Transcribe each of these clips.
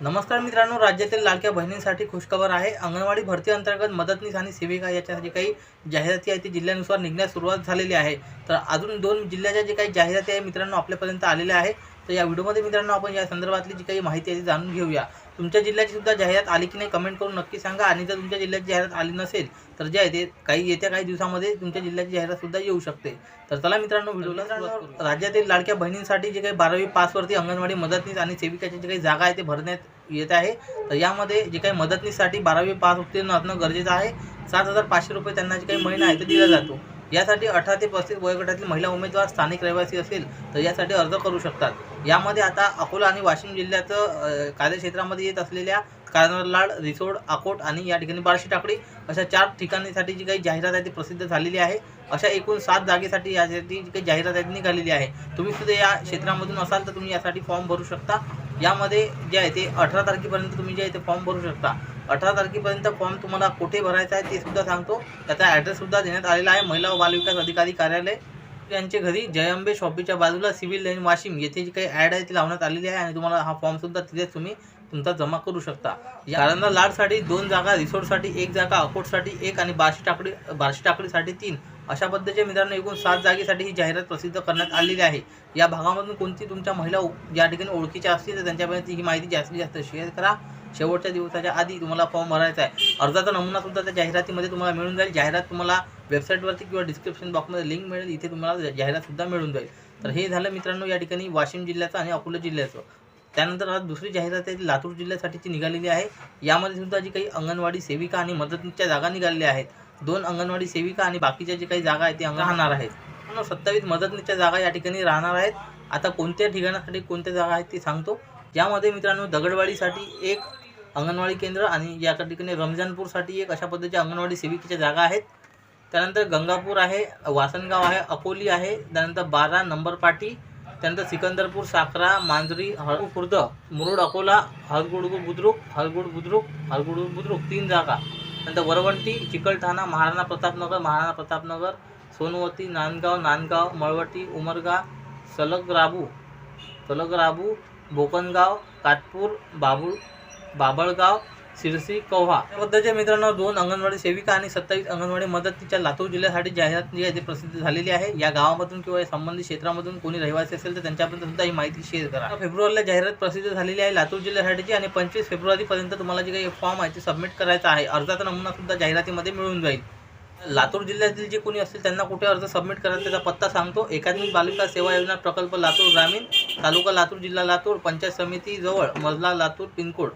नमस्कार मित्रांनो राज्यातील लाडक्या बहिणींसाठी खुशखबर आहे. अंगणवाडी भरती अंतर्गत मदतनीस आणि सेविका याच्यासाठी काही जाहिराती आहे ती जिल्ह्यानुसार निघण्यास सुरुवात झालेली आहे. तर अजून दोन जिल्ह्याच्या जे काही जाहिराती आहे मित्रांनो आपल्यापर्यंत आलेल्या आहे तर या व्हिडिओमध्ये मित्रांनो आपण या संदर्भातली जी काही माहिती आहे ती जाणून घेऊया. तुमच्या जिल्ह्याची सुद्धा जाहिरात आली की नाही कमेंट करून नक्की सांगा. आणि जर तुमच्या जिल्ह्याची जाहिरात आली नसेल तर जे आहे ते काही येत्या काही दिवसामध्ये तुमच्या जिल्ह्याची जाहिरात सुद्धा येऊ शकते. तर चला मित्रांनो व्हिडिओला. राज्यातील लाडक्या बहिणींसाठी जे काही बारावी पासवरती अंगणवाडी मदतनीस आणि सेविकाची जी काही जागा आहे ते भरण्यात येत आहे. तर यामध्ये जे काही मदतनीससाठी बारावी पास उत्तीर्ण असणं गरजेचं आहे. सात हजार पाचशे रुपये त्यांना जे काही महिना आहे ते दिला जातो. यासाठी अठरा ते पस्तीस वयोगटातील महिला उमेदवार स्थानिक रहिवासी असेल तर यासाठी अर्ज करू शकतात. यामध्ये आता अकोला आणि वाशिम जिल्ह्याचं कार्यक्षेत्रामध्ये येत असलेल्या कार्नरलाड रिसोड आकोट आणि या ठिकाणी बार्शी टाकळी अशा चार ठिकाणीसाठी जी काही जाहिरात आहे ती प्रसिद्ध झालेली आहे. अशा एकूण सात जागेसाठी यासाठी जी काही जाहिरात आहे ती निघालेली आहे. तुम्ही सुद्धा या क्षेत्रामधून असाल तर तुम्ही यासाठी फॉर्म भरू शकता. यामध्ये जे आहे ते अठरा तारखेपर्यंत तुम्ही जे आहे ते फॉर्म भरू शकता. अठरा तारखेपर्यंत फॉर्म तुम्हाला कुठे भरायचा आहे ते सुद्धा सांगतो. त्याचा ॲड्रेससुद्धा देण्यात आलेला आहे. महिला व बालविकास अधिकारी कार्यालय. यांचे घरी जयंबे शॉपीच्या बाजूला सिव्हिल लाईन वाशिम येथे जी काही ॲड आहे ती लावण्यात आलेली आहे आणि तुम्हाला हा फॉर्मसुद्धा तिथेच तुम्ही तुमचा जमा करू शकता. कारण लाडसाठी दोन जागा रिसोर्टसाठी एक जागा अकोटसाठी एक आणि बार्शी टाकडी बार्शी टाकडीसाठी तीन. अशा पद्धतीच्या मित्रांनो एकूण सात जागेसाठी ही जाहिरात प्रसिद्ध करण्यात आलेली आहे. या भागामधून कोणती तुमच्या महिला या ठिकाणी ओळखीच्या असतील तर त्यांच्यापर्यंत ही माहिती जास्तीत जास्त शेअर करा. शेवटच्या दिवसाच्या आधी तुम्हाला फॉर्म भरायचा आहे. अर्जाचा नमुना सुद्धा त्या जाहिरातीमध्ये तुम्हाला मिळून जाईल. जाहिरात तुम्हाला वेबसाईटवरती किंवा डिस्क्रिप्शन बॉक्समध्ये लिंक मिळेल. इथे तुम्हाला जाहिरातसुद्धा मिळून जाईल. तर हे झालं मित्रांनो या ठिकाणी वाशिम जिल्ह्याचं आणि अकोला जिल्ह्याचं. त्यानंतर आज दुसरी जाहिरात आहे लातूर जिल्ह्यासाठीची निघालेली आहे. यामध्ये सुद्धा जी काही अंगणवाडी सेविका आणि मदतनीसच्या जागा निघालेल्या आहेत. दोन अंगणवाडी सेविका आणि बाकीच्या जे काही जागा आहेत ते अंग राहणार आहेत. सत्तावीस मदतनीसच्या जागा या ठिकाणी राहणार आहेत. आता कोणत्या ठिकाणासाठी कोणत्या जागा आहेत ते सांगतो. यामध्ये मित्रांनो दगडवाडीसाठी एक अंगणवाडी केंद्र आणि या ठिकाणी रमजानपूरसाठी एक अशा पद्धतीच्या अंगणवाडी सेविकेच्या जागा आहेत. त्यानंतर गंगापूर आहे वासनगाव आहे अकोली आहे त्यानंतर बारा नंबर पाटी त्यानंतर सिकंदरपूर साखरा मांजरी हळू खुर्द मुरुड अकोला हरगुडगु बुद्रुक हळगुड बुद्रुक हळगुड बुद्रुक तीन जागा. नंतर वरवंटी चिकलठाणा महाराणा प्रतापनगर महाराणा प्रतापनगर सोनवती नांदगाव नांदगाव मळवटी उमरगा सलगराबू सलगराबू बोकनगाव काटपूर बाबुळ बाबळगाव सिरसी कव्हा. याबद्दलच्या मित्रांनो दोन अंगणवाडी सेविका आणि सत्तावीस अंगणवाडी मदतीच्या लातूर जिल्ह्यासाठी जाहिरात जी आहे ती प्रसिद्ध झालेली आहे. या गावामधून किंवा या संबंधित क्षेत्रामधून कोणी रहिवासी असेल तर त्यांच्यापर्यंत सुद्धा ही माहिती शेअर करा. फेब्रुवारीला जाहिरात प्रसिद्ध झालेली आहे लातूर जिल्ह्यासाठीची आणि पंचवीस फेब्रुवारीपर्यंत तुम्हाला जे काही फॉर्म आहे ते सबमिट करायचा आहे. अर्जाचा नमुना सुद्धा जाहिरातीमध्ये मिळून जाईल. लातूर जिल्ह्यातील जे कोणी असतील त्यांना कुठे अर्ज सबमिट करायचा त्याचा पत्ता सांगतो. एकात्मिक बालिका सेवा योजना प्रकल्प लातूर ग्रामीण तालुका लातूर जिल्हा लातूर पंचायत समितीजवळ मजला लातूर पिनकोड.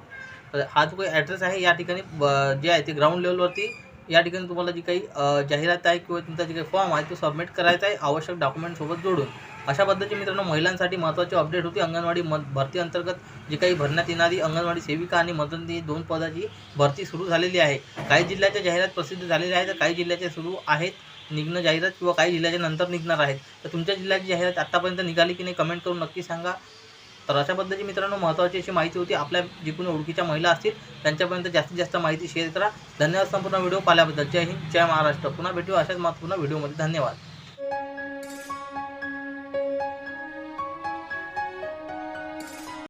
तर हा जो काही ॲड्रेस आहे या ठिकाणी ब- जे आहे ते ग्राउंड लेवलवरती या ठिकाणी तुम्हाला जी काही जाहिरात आहे किंवा तुमचा जे काही फॉर्म आहे तो सबमिट करायचा आहे आवश्यक डॉक्युमेंटसोबत जोडून. अशा पद्धतीचे मित्रांनो महिलांसाठी महत्त्वाची अपडेट होती. अंगणवाडी म भरती अंतर्गत जी काही भरण्यात येणारी अंगणवाडी सेविका आणि मदतनी दोन पदाची भरती सुरू झालेली आहे. काही जिल्ह्याच्या जाहिरात प्रसिद्ध झालेल्या आहेत तर काही जिल्ह्याच्या सुरू आहेत निघणं जाहिरात किंवा काही जिल्ह्याच्या नंतर निघणार आहेत. तर तुमच्या जिल्ह्याची जाहिरात आत्तापर्यंत निघाली की नाही कमेंट करून नक्की सांगा. तर अशा पद्धतीची मित्रांनो महत्त्वाची अशी माहिती होती. आपल्या जी कोणी ओळखीच्या महिला असतील त्यांच्यापर्यंत जास्तीत जास्त माहिती शेअर करा. धन्यवाद संपूर्ण व्हिडिओ पाहिल्याबद्दल. जय हिंद जय महाराष्ट्र. पुन्हा भेटू अशाच महत्त्वपूर्ण व्हिडिओमध्ये. धन्यवाद.